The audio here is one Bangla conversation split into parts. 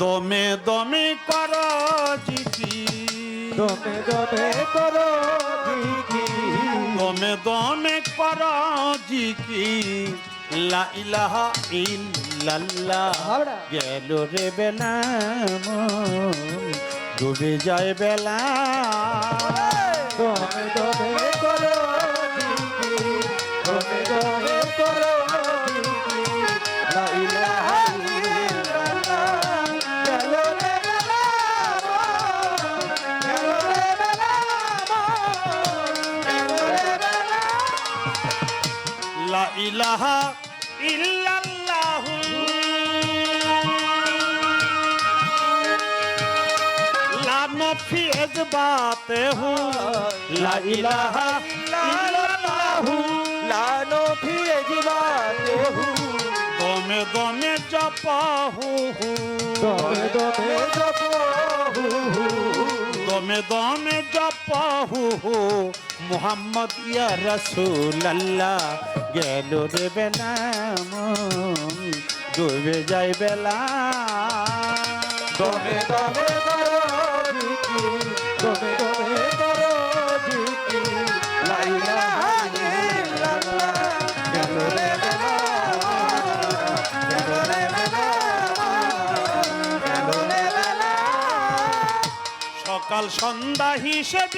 দমে দমে কর জিকি দমে দমে কর জিকি দমে দমে কর জিকি লা ইলাহা ইল্লাল্লাহ গেল রে ডুবে যায় বেলা। দমে লা ইলাহা ইল্লাল্লাহ লা নফি এজবাতে হু লা ইলাহা ইল্লাল্লাহ লানো ফিরে জীবাতে হু দমে দমে জপ দমে দমে জপ দমে দমে জপ হু। মোহাম্মদ ইয়া রাসূলুল্লাহ, গেল রে বেলা ডুবে যাই বেলা। দমে দমে সকাল সন্ধ্যা হিসেব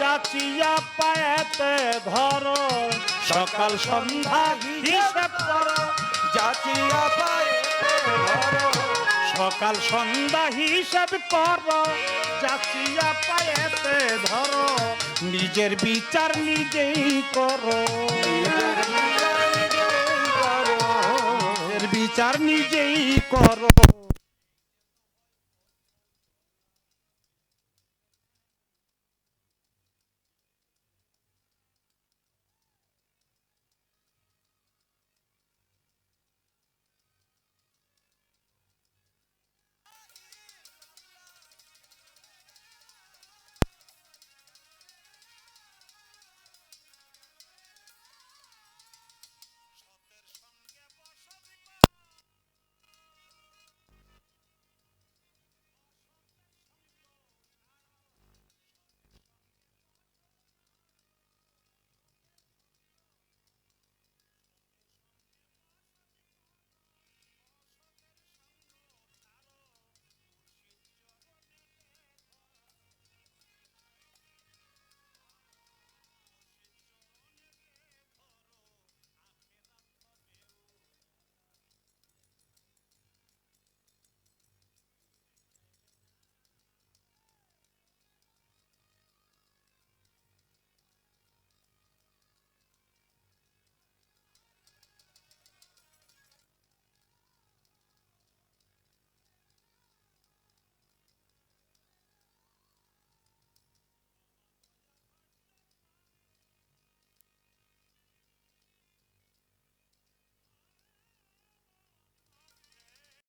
যাচিয়া পায়েতে ধরো, সকাল সন্ধ্যা হিসেব কর জাতিয়া পায়ে ধরো, সকাল সন্ধ্যা হিসেব কর যাচিয়া পায়েতে ধরো, নিজের বিচার নিজেই করো। বিচার নিজেই করো।